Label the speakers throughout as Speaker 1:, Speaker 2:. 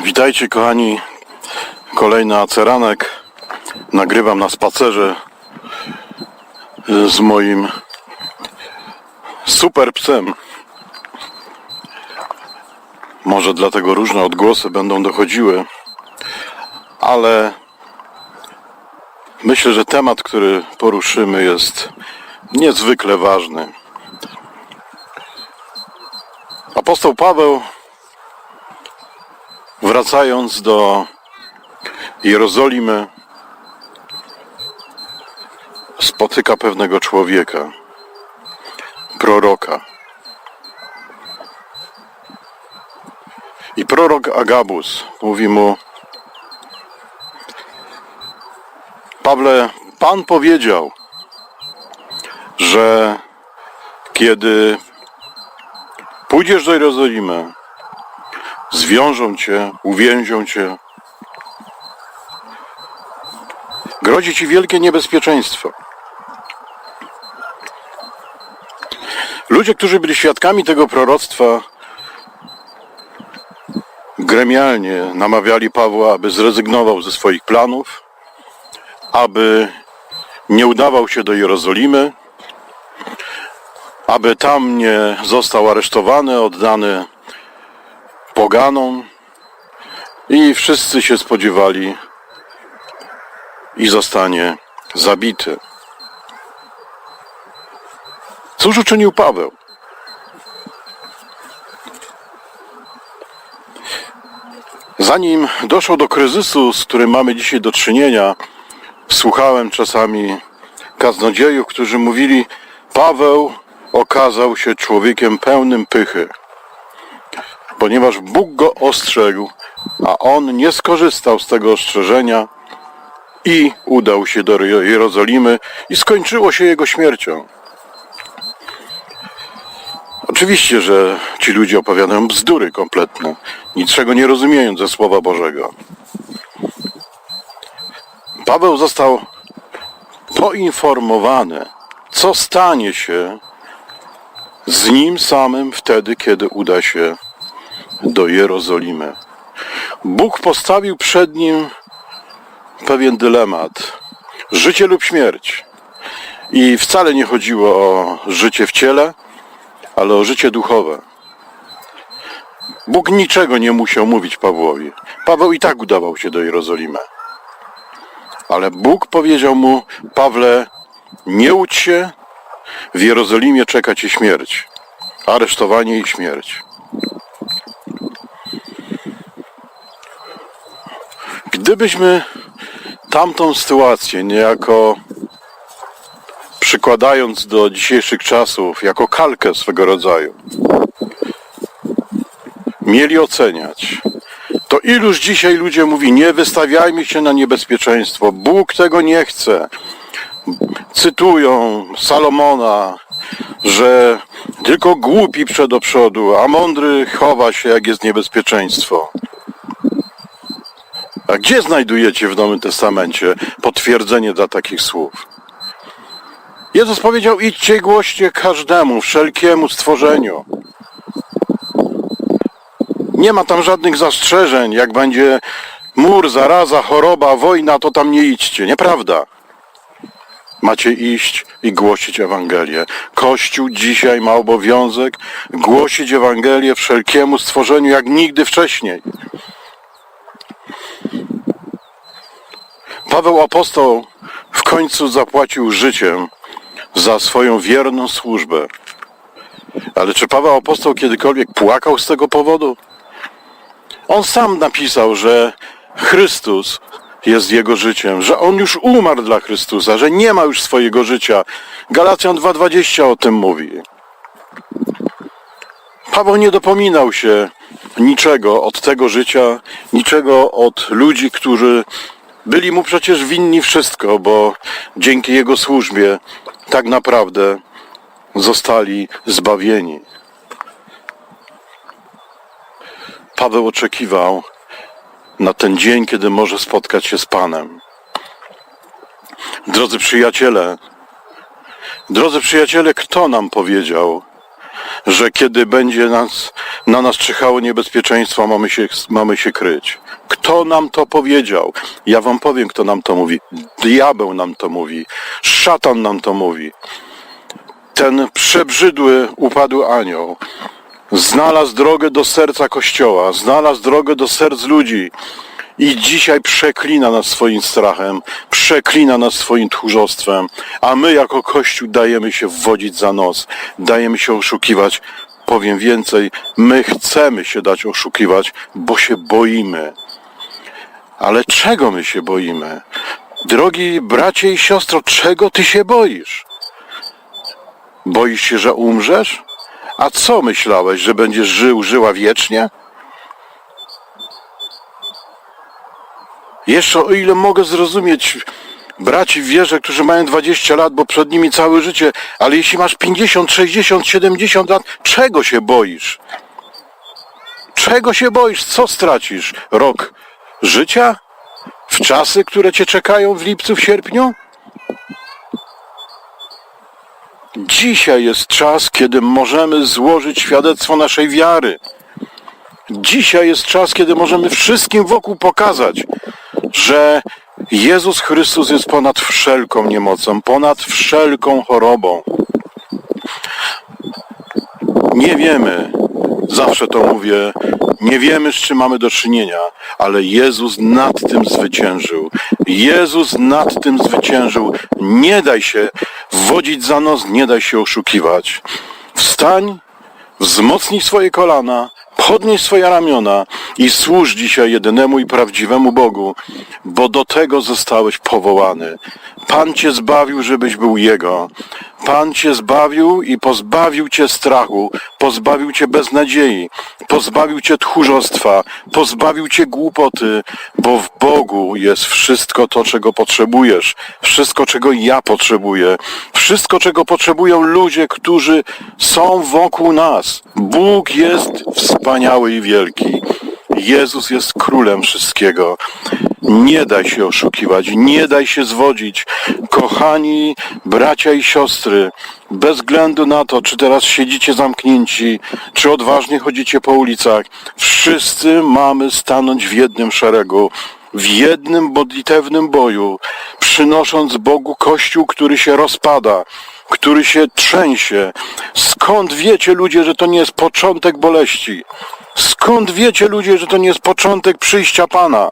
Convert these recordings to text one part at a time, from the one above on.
Speaker 1: Witajcie kochani, kolejny aceranek. Nagrywam na spacerze z moim super psem. Może dlatego różne odgłosy będą dochodziły, ale myślę, że temat, który poruszymy jest niezwykle ważny. Apostoł Paweł wracając do Jerozolimy, spotyka pewnego człowieka, proroka. I prorok Agabus mówi mu: Pawle, Pan powiedział, że kiedy pójdziesz do Jerozolimy, zwiążą cię, uwięzią cię. Grozi ci wielkie niebezpieczeństwo. Ludzie, którzy byli świadkami tego proroctwa, gremialnie namawiali Pawła, aby zrezygnował ze swoich planów, aby nie udawał się do Jerozolimy, aby tam nie został aresztowany, oddany poganom i wszyscy się spodziewali i zostanie zabity. Cóż uczynił Paweł? Zanim doszło do kryzysu, z którym mamy dzisiaj do czynienia, słuchałem czasami kaznodziejów, którzy mówili: Paweł okazał się człowiekiem pełnym pychy ponieważ Bóg go ostrzegł, a on nie skorzystał z tego ostrzeżenia i udał się do Jerozolimy i skończyło się jego śmiercią. Oczywiście, że ci ludzie opowiadają bzdury kompletne, niczego nie rozumiejąc ze Słowa Bożego. Paweł został poinformowany, co stanie się z nim samym wtedy, kiedy uda się do Jerozolimy. Bóg postawił przed nim pewien dylemat: życie lub śmierć. I wcale nie chodziło o życie w ciele, ale o życie duchowe. Bóg niczego nie musiał mówić Pawłowi. Paweł i tak udawał się do Jerozolimy. Ale Bóg powiedział mu: Pawle, nie łudź się, w Jerozolimie czeka cię śmierć. Aresztowanie i śmierć. Gdybyśmy tamtą sytuację niejako przykładając do dzisiejszych czasów jako kalkę swego rodzaju mieli oceniać, to iluż dzisiaj ludzie mówi, nie wystawiajmy się na niebezpieczeństwo, Bóg tego nie chce. Cytują Salomona, że tylko głupi przed do przodu, a mądry chowa się, jak jest niebezpieczeństwo. A gdzie znajdujecie w Nowym Testamencie potwierdzenie dla takich słów? Jezus powiedział: idźcie głoście każdemu, wszelkiemu stworzeniu. Nie ma tam żadnych zastrzeżeń, jak będzie mur, zaraza, choroba, wojna, to tam nie idźcie. Nieprawda. Macie iść i głosić Ewangelię. Kościół dzisiaj ma obowiązek głosić Ewangelię wszelkiemu stworzeniu jak nigdy wcześniej. Paweł apostoł w końcu zapłacił życiem za swoją wierną służbę. Ale czy Paweł apostoł kiedykolwiek płakał z tego powodu? On sam napisał, że Chrystus jest jego życiem, że on już umarł dla Chrystusa, że nie ma już swojego życia. Galacjan 2:20 o tym mówi. Paweł nie dopominał się niczego od tego życia, niczego od ludzi, którzy byli mu przecież winni wszystko, bo dzięki jego służbie tak naprawdę zostali zbawieni. Paweł oczekiwał na ten dzień, kiedy może spotkać się z Panem. Drodzy przyjaciele, drodzy przyjaciele, kto nam powiedział, że kiedy będzie nas, na nas czyhało niebezpieczeństwo, mamy się, mamy się kryć. Kto nam to powiedział? Ja wam powiem, kto nam to mówi. Diabeł nam to mówi. Szatan nam to mówi. Ten przebrzydły, upadły anioł znalazł drogę do serca Kościoła, znalazł drogę do serc ludzi i dzisiaj przeklina nas swoim strachem, przeklina nas swoim tchórzostwem, a my jako Kościół dajemy się wwodzić za nos, dajemy się oszukiwać. Powiem więcej, my chcemy się dać oszukiwać, bo się boimy. Ale czego my się boimy? Drogi bracie i siostro, czego ty się boisz? Boisz się, że umrzesz? A co myślałeś, że będziesz żył, żyła wiecznie? Jeszcze o ile mogę zrozumieć braci w wierze, którzy mają 20 lat, bo przed nimi całe życie, ale jeśli masz 50, 60, 70 lat, czego się boisz? Czego się boisz? Co stracisz? Rok życia? W czasy, które cię czekają w lipcu, w sierpniu? Dzisiaj jest czas, kiedy możemy złożyć świadectwo naszej wiary. Dzisiaj jest czas, kiedy możemy wszystkim wokół pokazać, że Jezus Chrystus jest ponad wszelką niemocą, ponad wszelką chorobą. Nie wiemy, zawsze to mówię, nie wiemy z czym mamy do czynienia, ale Jezus nad tym zwyciężył. Jezus nad tym zwyciężył. Nie daj się wodzić za nos, nie daj się oszukiwać. Wstań, wzmocnij swoje kolana, podnieś swoje ramiona i służ dzisiaj jedynemu i prawdziwemu Bogu, bo do tego zostałeś powołany. Pan cię zbawił, żebyś był Jego. Pan cię zbawił i pozbawił cię strachu, pozbawił cię beznadziei, pozbawił cię tchórzostwa, pozbawił cię głupoty, bo w Bogu jest wszystko to, czego potrzebujesz, wszystko, czego ja potrzebuję, wszystko, czego potrzebują ludzie, którzy są wokół nas. Bóg jest wspaniały i wielki. Jezus jest królem wszystkiego. Nie daj się oszukiwać, nie daj się zwodzić. Kochani bracia i siostry, bez względu na to, czy teraz siedzicie zamknięci, czy odważnie chodzicie po ulicach, wszyscy mamy stanąć w jednym szeregu, w jednym modlitewnym boju, przynosząc Bogu Kościół, który się rozpada, który się trzęsie. Skąd wiecie ludzie, że to nie jest początek boleści? Skąd wiecie ludzie, że to nie jest początek przyjścia Pana?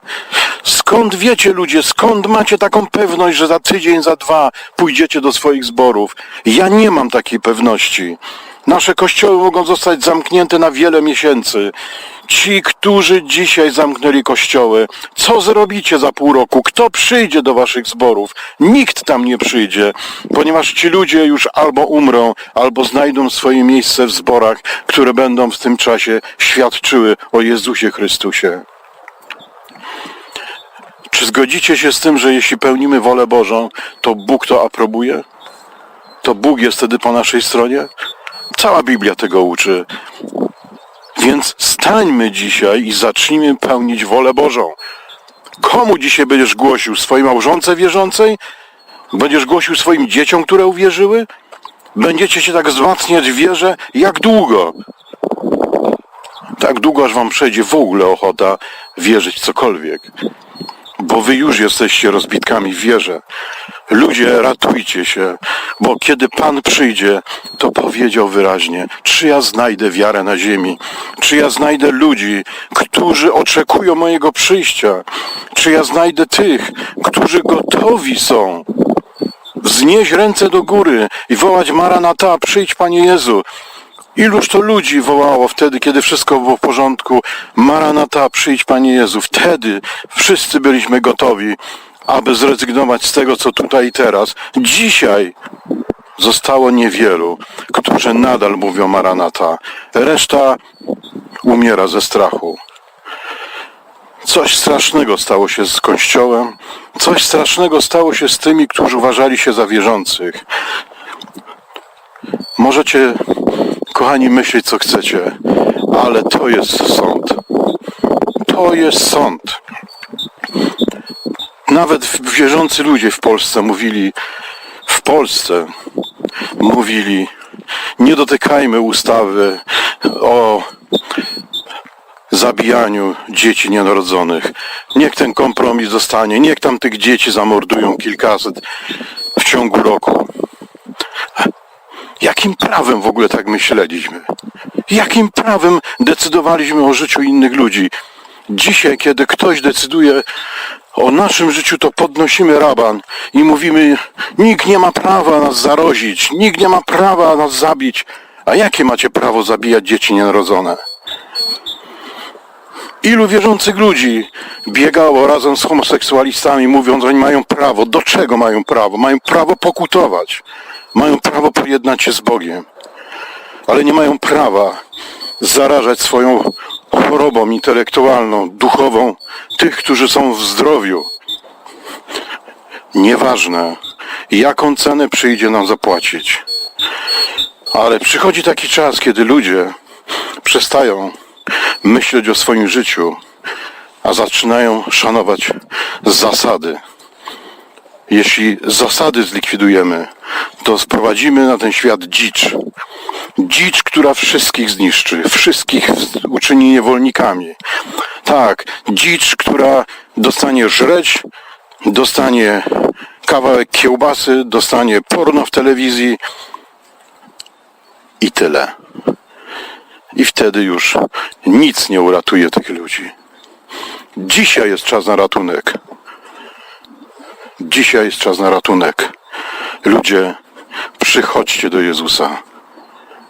Speaker 1: Skąd wiecie ludzie, skąd macie taką pewność, że za tydzień, za dwa pójdziecie do swoich zborów? Ja nie mam takiej pewności. Nasze kościoły mogą zostać zamknięte na wiele miesięcy. Ci, którzy dzisiaj zamknęli kościoły, co zrobicie za pół roku? Kto przyjdzie do waszych zborów? Nikt tam nie przyjdzie, ponieważ ci ludzie już albo umrą, albo znajdą swoje miejsce w zborach, które będą w tym czasie świadczyły o Jezusie Chrystusie. Czy zgodzicie się z tym, że jeśli pełnimy wolę Bożą, to Bóg to aprobuje? To Bóg jest wtedy po naszej stronie? Cała Biblia tego uczy. Więc stańmy dzisiaj i zacznijmy pełnić wolę Bożą. Komu dzisiaj będziesz głosił? Swojej małżonce wierzącej? Będziesz głosił swoim dzieciom, które uwierzyły? Będziecie się tak wzmacniać w wierze? Jak długo? Tak długo, aż wam przejdzie w ogóle ochota wierzyć cokolwiek. Bo wy już jesteście rozbitkami w wierze. Ludzie, ratujcie się, bo kiedy Pan przyjdzie, to powiedział wyraźnie, czy ja znajdę wiarę na ziemi, czy ja znajdę ludzi, którzy oczekują mojego przyjścia, czy ja znajdę tych, którzy gotowi są wznieść ręce do góry i wołać Maranata, przyjdź Panie Jezu. Iluż to ludzi wołało wtedy, kiedy wszystko było w porządku. Maranata, przyjdź Panie Jezu. Wtedy wszyscy byliśmy gotowi, aby zrezygnować z tego, co tutaj i teraz. Dzisiaj zostało niewielu, którzy nadal mówią Maranata. Reszta umiera ze strachu. Coś strasznego stało się z Kościołem. Coś strasznego stało się z tymi, którzy uważali się za wierzących. Możecie, kochani, myśleć co chcecie, ale to jest sąd. To jest sąd. Nawet wierzący ludzie w Polsce mówili, w Polsce mówili, nie dotykajmy ustawy o zabijaniu dzieci nienarodzonych. Niech ten kompromis zostanie, niech tam tych dzieci zamordują kilkaset w ciągu roku. Jakim prawem w ogóle tak myśleliśmy? Jakim prawem decydowaliśmy o życiu innych ludzi? Dzisiaj, kiedy ktoś decyduje o naszym życiu, to podnosimy raban i mówimy: Nikt nie ma prawa nas zarozić, nikt nie ma prawa nas zabić. A jakie macie prawo zabijać dzieci nienarodzone? Ilu wierzących ludzi biegało razem z homoseksualistami, mówiąc, że oni mają prawo. Do czego mają prawo? Mają prawo pokutować. Mają prawo pojednać się z Bogiem. Ale nie mają prawa zarażać swoją chorobą intelektualną, duchową tych, którzy są w zdrowiu. Nieważne, jaką cenę przyjdzie nam zapłacić. Ale przychodzi taki czas, kiedy ludzie przestają myśleć o swoim życiu, a zaczynają szanować zasady. Jeśli zasady zlikwidujemy, to sprowadzimy na ten świat dzicz. Dzicz, która wszystkich zniszczy, wszystkich uczyni niewolnikami. Tak, dzicz, która dostanie żreć, dostanie kawałek kiełbasy, dostanie porno w telewizji i tyle. I wtedy już nic nie uratuje tych ludzi. Dzisiaj jest czas na ratunek. Dzisiaj jest czas na ratunek. Ludzie, przychodźcie do Jezusa.